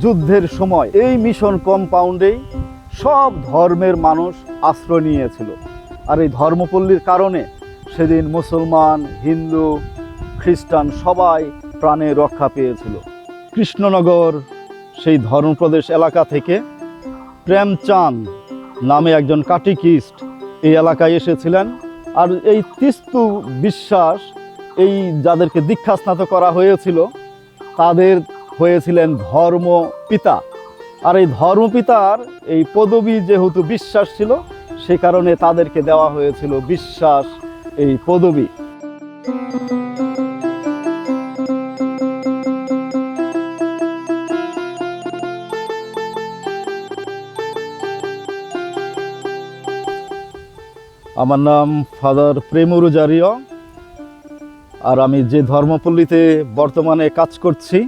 যুদ্ধের সময় এই মিশন কম্পাউন্ডেই সব ধর্মের মানুষ আশ্রয় নিয়েছিল। আর এই ধর্মপল্লীর কারণে সেদিন মুসলমান, হিন্দু, খ্রিস্টান সবাই প্রাণে রক্ষা পেয়েছিল। কৃষ্ণনগর, সেই ধর্মপ্রদেশ এলাকা থেকে প্রেমচাঁদ নামে একজন কাটিকিস্ট এই এলাকায় এসেছিলেন। আর এই তিস্তু বিশ্বাস, এই যাদেরকে দীক্ষা স্নাত করা হয়েছিল, তাদের হয়েছিলেন ধর্ম পিতা। আর এই ধর্মপিতার এই পদবী যেহেতু বিশ্বাস ছিল, সে কারণে তাদেরকে দেওয়া হয়েছিল বিশ্বাস এই পদবী। আমার নাম ফাদার প্রেমরুজারিয় আর আমি যে ধর্মপল্লীতে বর্তমানে কাজ করছি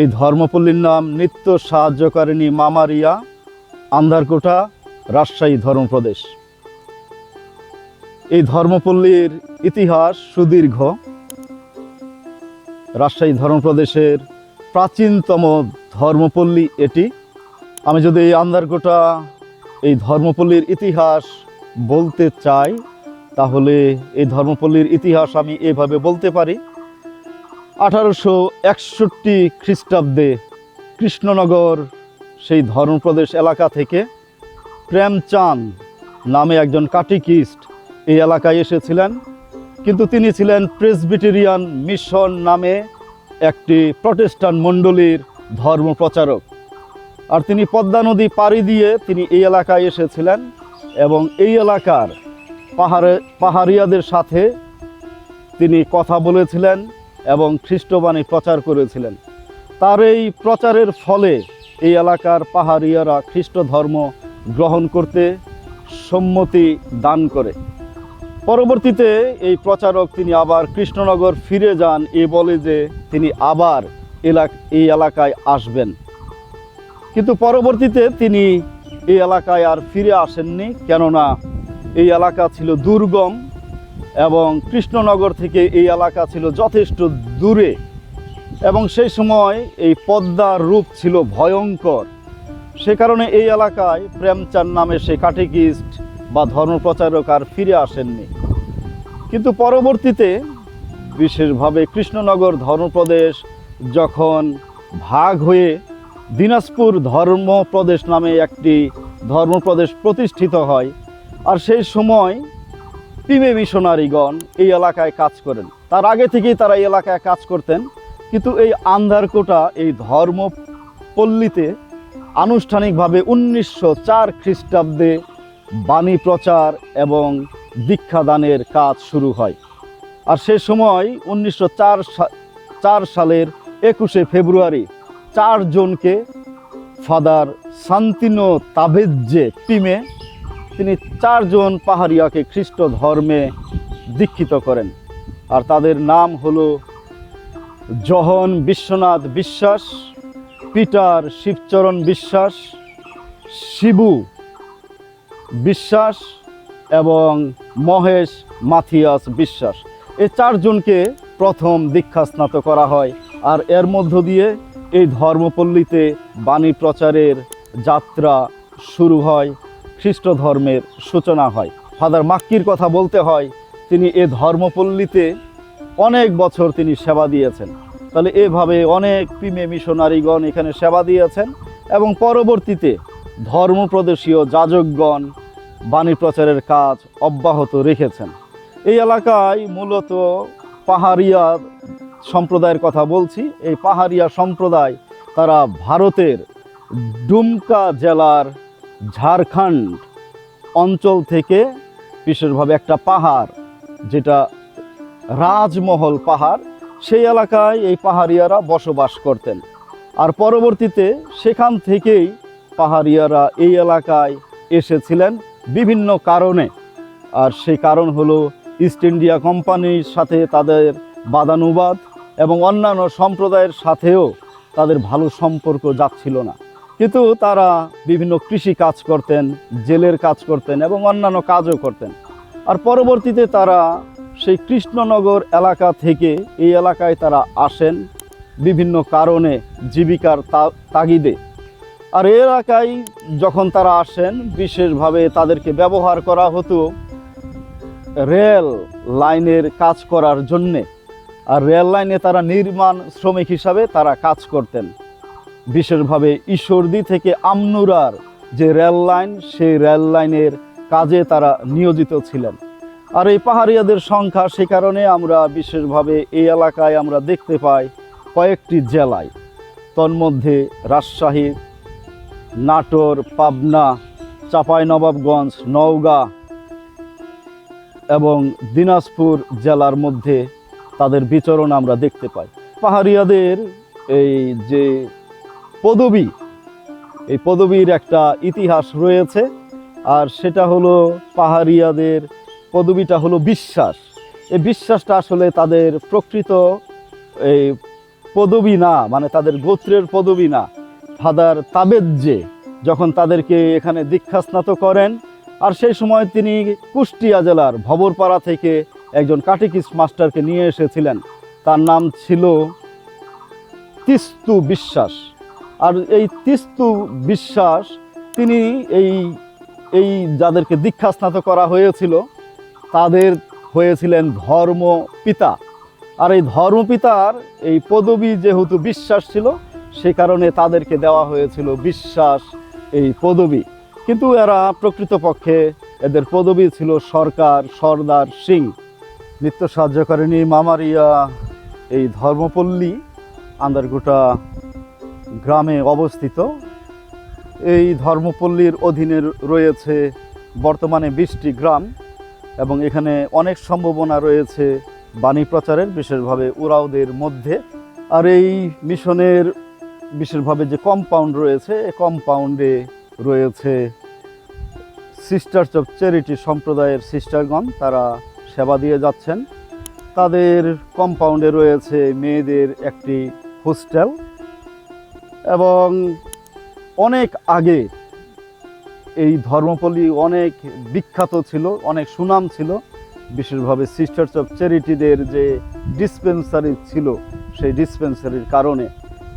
এই ধর্মপল্লীর নাম নিত্য সাহায্যকারিণী মামারিয়া, আন্ধারকোটা, রাজশাহী ধর্মপ্রদেশ। এই ধর্মপল্লীর ইতিহাস সুদীর্ঘ। রাজশাহী ধর্মপ্রদেশের প্রাচীনতম ধর্মপল্লী এটি। আমি যদি এই আন্ধারকোটা, এই ধর্মপল্লীর ইতিহাস বলতে চাই, তাহলে এই ধর্মপল্লীর ইতিহাস আমি এভাবে বলতে পারি। আঠারোশো একষট্টি খ্রিস্টাব্দে কৃষ্ণনগর, সেই ধর্মপ্রদেশ এলাকা থেকে প্রেমচাঁদ নামে একজন কাটিকিস্ট এই এলাকায় এসেছিলেন। কিন্তু তিনি ছিলেন প্রেসবিটেরিয়ান মিশন নামে একটি প্রটেস্টান মণ্ডলীর ধর্ম প্রচারক। আর তিনি পদ্মা নদী পাড়ি দিয়ে তিনি এই এলাকায় এসেছিলেন এবং এই এলাকার পাহাড়ে, পাহাড়িয়াদের সাথে তিনি কথা বলেছিলেন। এবং খ্রিস্টবাণী প্রচার করেছিলেন। তার এই প্রচারের ফলে এই এলাকার পাহাড়িয়ারা খ্রিস্ট ধর্ম গ্রহণ করতে সম্মতি দান করে। পরবর্তীতে এই প্রচারক তিনি আবার কৃষ্ণনগর ফিরে যান এ বলে যে তিনি আবার এলাক, এই এলাকায় আসবেন। কিন্তু পরবর্তীতে তিনি এই এলাকায় আর ফিরে আসেননি, কেননা এই এলাকা ছিল দুর্গম এবং কৃষ্ণনগর থেকে এই এলাকা ছিল যথেষ্ট দূরে। এবং সেই সময় এই পদ্মার রূপ ছিল ভয়ঙ্কর। সে কারণে এই এলাকায় প্রেমচাঁদ নামে সে কাটিকিস্ট বা ধর্মপ্রচারক আর ফিরে আসেননি। কিন্তু পরবর্তীতে বিশেষভাবে কৃষ্ণনগর ধর্মপ্রদেশ যখন ভাগ হয়ে দিনাজপুর ধর্মপ্রদেশ নামে একটি ধর্মপ্রদেশ প্রতিষ্ঠিত হয়, আর সেই সময় পিমে মিশনারিগণ এই এলাকায় কাজ করেন। তার আগে থেকেই তারা এই এলাকায় কাজ করতেন। কিন্তু এই আন্ধারকোটা, এই ধর্মপল্লীতে আনুষ্ঠানিকভাবে উনিশশো চার খ্রিস্টাব্দে বাণী প্রচার এবং দীক্ষাদানের কাজ শুরু হয়। আর সে সময় উনিশশো চার সালের একুশে ফেব্রুয়ারি চারজনকে ফাদার শান্তিনো তাবেজ্জে পিমে তিনি চারজন পাহাড়িয়াকে খ্রিস্ট ধর্মে দীক্ষিত করেন। আর তাদের নাম হলো জহন বিশ্বনাথ বিশ্বাস, পিটার শিবচরণ বিশ্বাস, শিবু বিশ্বাস এবং মহেশ মাথিয়াস বিশ্বাস। এই চারজনকে প্রথম দীক্ষা স্নাত করা হয় আর এর মধ্য দিয়ে এই ধর্মপল্লীতে বাণী প্রচারের যাত্রা শুরু হয়। খ্রিস্ট ধর্মের সূচনা হয়। ফাদার মাক্কির কথা বলতে হয়, তিনি এ ধর্মপল্লীতে অনেক বছর তিনি সেবা দিয়েছেন। তাহলে এভাবে অনেক প্রিমে মিশনারিগণ এখানে সেবা দিয়েছেন এবং পরবর্তীতে ধর্মপ্রদেশীয় যাজকগণ বাণী প্রচারের কাজ অব্যাহত রেখেছেন। এই এলাকায় মূলত পাহাড়িয়া সম্প্রদায়ের কথা বলছি। এই পাহাড়িয়া সম্প্রদায় তারা ভারতের ডুমকা জেলার ঝাড়খণ্ড অঞ্চল থেকে বিশেষভাবে একটা পাহাড়, যেটা রাজমহল পাহাড়, সেই এলাকায় এই পাহাড়িয়ারা বসবাস করতেন। আর পরবর্তীতে সেখান থেকেই পাহাড়িয়ারা এই এলাকায় এসেছিলেন বিভিন্ন কারণে। আর সেই কারণ হলো ইস্ট ইন্ডিয়া কোম্পানির সাথে তাদের বাদানুবাদ এবং অন্যান্য সম্প্রদায়ের সাথেও তাদের ভালো সম্পর্ক যাচ্ছিল না। কিন্তু তারা বিভিন্ন কৃষি কাজ করতেন, জেলের কাজ করতেন এবং অন্যান্য কাজও করতেন। আর পরবর্তীতে তারা সেই কৃষ্ণনগর এলাকা থেকে এই এলাকায় তারা আসেন বিভিন্ন কারণে জীবিকার তাগিদে। আর এই এলাকায় যখন তারা আসেন, বিশেষভাবে তাদেরকে ব্যবহার করা হতো রেল লাইনের কাজ করার জন্যে। আর রেল লাইনে তারা নির্মাণ শ্রমিক হিসাবে তারা কাজ করতেন। বিশেষভাবে ঈশ্বরদি থেকে আমনুরার যে রেল লাইন, সেই রেল লাইনের কাজে তারা নিয়োজিত ছিলেন। আর এই পাহাড়িয়াদের সংখ্যা সে কারণে আমরা বিশেষভাবে এই এলাকায় আমরা দেখতে পাই কয়েকটি জেলায়। তন্মধ্যে রাজশাহী, নাটোর, পাবনা, চাঁপাইনবাবগঞ্জ, নওগাঁ এবং দিনাজপুর জেলার মধ্যে তাদের বিচরণ আমরা দেখতে পাই। পাহাড়িয়াদের এই যে পদবী। এই পদবীর একটা ইতিহাস রয়েছে, আর সেটা হলো পাহাড়িয়াদের, পদবীটা হলো বিশ্বাস। এই বিশ্বাসটা আসলে তাদের প্রকৃত, এই পদবী না মানে তাদের গোত্রের পদবী না। ফাদার তাবেজ্জে যখন তাদেরকে এখানে দীক্ষাস্নাত করেন, আর সেই সময় তিনি কুষ্টিয়া জেলার ভবরপাড়া থেকে একজন কাটিকিস মাস্টারকে নিয়ে এসেছিলেন। তার নাম ছিল তিস্তু বিশ্বাস। আর এই তিস্তু বিশ্বাস, তিনি এই এই যাদেরকে দীক্ষাস্নাত করা হয়েছিল, তাদের হয়েছিলেন ধর্ম পিতা আর এই ধর্মপিতার এই পদবী যেহেতু বিশ্বাস ছিল, সে কারণে তাদেরকে দেওয়া হয়েছিল বিশ্বাস এই পদবী। কিন্তু এরা প্রকৃতপক্ষে এদের পদবী ছিল সরকার সর্দার সিং। নিত্য সাহায্য করেনি মামারিয়া এই ধর্মপল্লী, আন্দারগোটা গ্রামে অবস্থিত। এই ধর্মপল্লীর অধীনে রয়েছে বর্তমানে বিশটি গ্রাম এবং এখানে অনেক সম্ভাবনা রয়েছে বাণী প্রচারের, বিশেষভাবে উরাওদের মধ্যে। আর এই মিশনের বিশেষভাবে যে কম্পাউন্ড রয়েছে এই কম্পাউন্ডে রয়েছে সিস্টার্স অফ চ্যারিটি সম্প্রদায়ের সিস্টারগণ তারা সেবা দিয়ে যাচ্ছেন। তাদের কম্পাউন্ডে রয়েছে মেয়েদের একটি হোস্টেল এবং অনেক আগে এই ধর্মপল্লী অনেক বিখ্যাত ছিল, অনেক সুনাম ছিল। বিশেষভাবে সিস্টার্স অফ চ্যারিটিদের যে ডিসপেন্সারি ছিল, সেই ডিসপেন্সারির কারণে।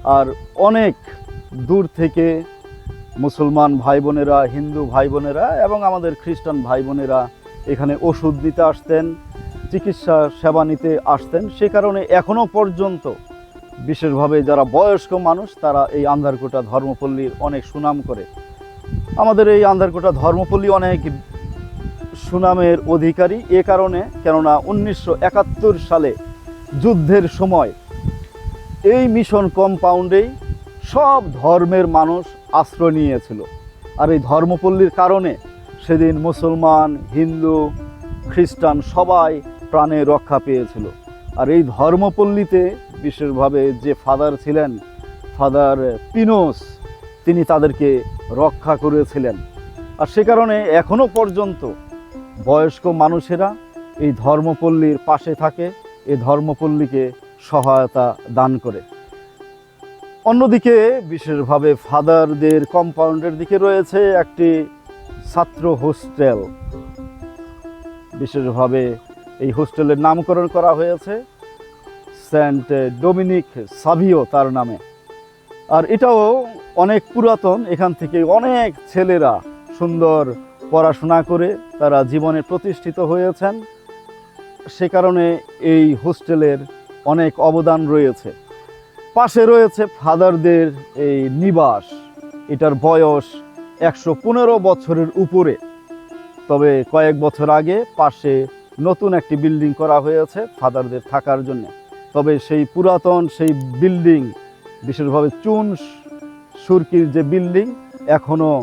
আর অনেক দূর থেকে মুসলমান ভাই বোনেরা হিন্দু ভাই বোনেরা এবং আমাদের খ্রিস্টান ভাই বোনেরা এখানে ওষুধ দিতে আসতেন, চিকিৎসা সেবা নিতে আসতেন। সে কারণে এখনও পর্যন্ত বিশেষভাবে যারা বয়স্ক মানুষ, তারা এই আন্ধারকোটা ধর্মপল্লীর অনেক সুনাম করে। আমাদের এই আন্ধারকোটা ধর্মপল্লী অনেক সুনামের অধিকারী। এ কারণে কেননা উনিশশো একাত্তর সালে যুদ্ধের সময় এই মিশন কম্পাউন্ডেই সব ধর্মের মানুষ আশ্রয় নিয়েছিল। আর এই ধর্মপল্লীর কারণে সেদিন মুসলমান, হিন্দু, খ্রিস্টান সবাই প্রাণে রক্ষা পেয়েছিল। আর এই ধর্মপল্লীতে বিশেষভাবে যে ফাদার ছিলেন, ফাদার পিনোস, তিনি তাদেরকে রক্ষা করেছিলেন। আর সে কারণে এখনও পর্যন্ত বয়স্ক মানুষেরা এই ধর্মপল্লীর পাশে থাকে, এই ধর্মপল্লীকে সহায়তা দান করে। অন্যদিকে বিশেষভাবে ফাদারদের কম্পাউন্ডের দিকে রয়েছে একটি ছাত্র হোস্টেল। বিশেষভাবে এই হোস্টেলের নামকরণ করা হয়েছে। সেন্ট ডোমিনিক সাভিও তার নামে। আর এটাও অনেক পুরাতন, এখান থেকে অনেক ছেলেরা সুন্দর পড়াশোনা করে তারা জীবনে প্রতিষ্ঠিত হয়েছেন। সে কারণে এই হোস্টেলের অনেক অবদান রয়েছে। পাশে রয়েছে ফাদারদের এই নিবাস। এটার বয়স একশো পনেরো বছরের উপরে। তবে কয়েক বছর আগে পাশে নতুন একটি বিল্ডিং করা হয়েছে ফাদারদের থাকার জন্য। তবে সেই পুরাতন সেই বিল্ডিং, বিশেষভাবে চুন সুরকির যে বিল্ডিং এখনও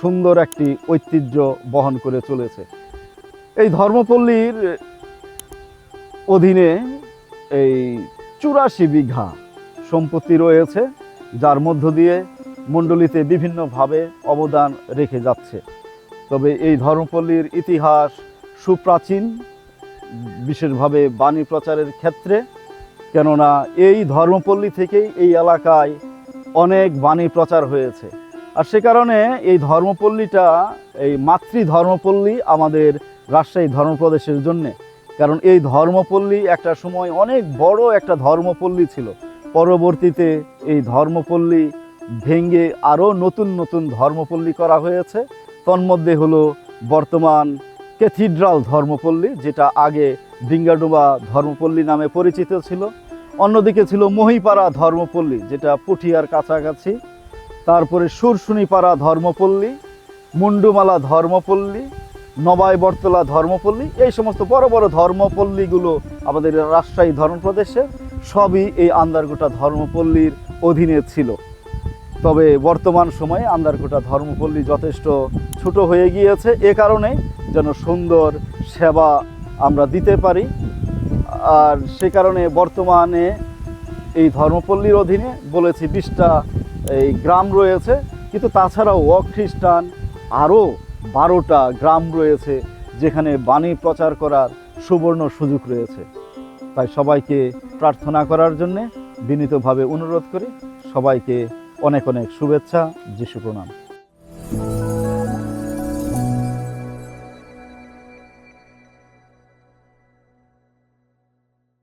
সুন্দর একটি ঐতিহ্য বহন করে চলেছে। এই ধর্মপল্লীর অধীনে এই চুরাশি বিঘা সম্পত্তি রয়েছে, যার মধ্য দিয়ে মণ্ডলীতে বিভিন্নভাবে অবদান রেখে যাচ্ছে। তবে এই ধর্মপল্লীর ইতিহাস সুপ্রাচীন, বিশেষভাবে বাণী প্রচারের ক্ষেত্রে কেননা এই ধর্মপল্লী থেকেই এই এলাকায় অনেক বাণী প্রচার হয়েছে। আর সে কারণে এই ধর্মপল্লীটা, এই মাতৃ ধর্মপল্লী আমাদের রাজশাহী ধর্মপ্রদেশের জন্যে। কারণ এই ধর্মপল্লী একটা সময় অনেক বড় একটা ধর্মপল্লী ছিল। পরবর্তীতে এই ধর্মপল্লী ভেঙে আরও নতুন নতুন ধর্মপল্লী করা হয়েছে। তন্মধ্যে হলো বর্তমান ক্যাথিড্রাল ধর্মপল্লী, যেটা আগে ডিঙ্গাডুবা ধর্মপল্লী নামে পরিচিত ছিল। অন্যদিকে ছিল মহিপাড়া ধর্মপল্লী, যেটা পুঠিয়ার কাছাকাছি। তারপরে সুরসুনিপাড়া ধর্মপল্লী, মুন্ডুমালা ধর্মপল্লী নবাই বটতলা ধর্মপল্লী, এই সমস্ত বড় বড় ধর্মপল্লীগুলো আমাদের রাজশাহী ধর্মপ্রদেশে সবই এই আন্দারগোটা ধর্মপল্লীর অধীনে ছিল। তবে বর্তমান সময়ে আন্দারকোটা ধর্মপল্লী যথেষ্ট ছোট হয়ে গিয়েছে, এ কারণে যেন সুন্দর সেবা আমরা দিতে পারি। আর সে কারণে বর্তমানে এই ধর্মপল্লীর অধীনে বলেছি বিশটা এই গ্রাম রয়েছে। কিন্তু তাছাড়াও অখ্রিস্টান আরও বারোটা গ্রাম রয়েছে যেখানে বাণী প্রচার করার সুবর্ণ সুযোগ রয়েছে। তাই সবাইকে প্রার্থনা করার জন্যে বিনীতভাবে অনুরোধ করি সবাইকে অনেক অনেক শুভেচ্ছা, যিশু প্রণাম।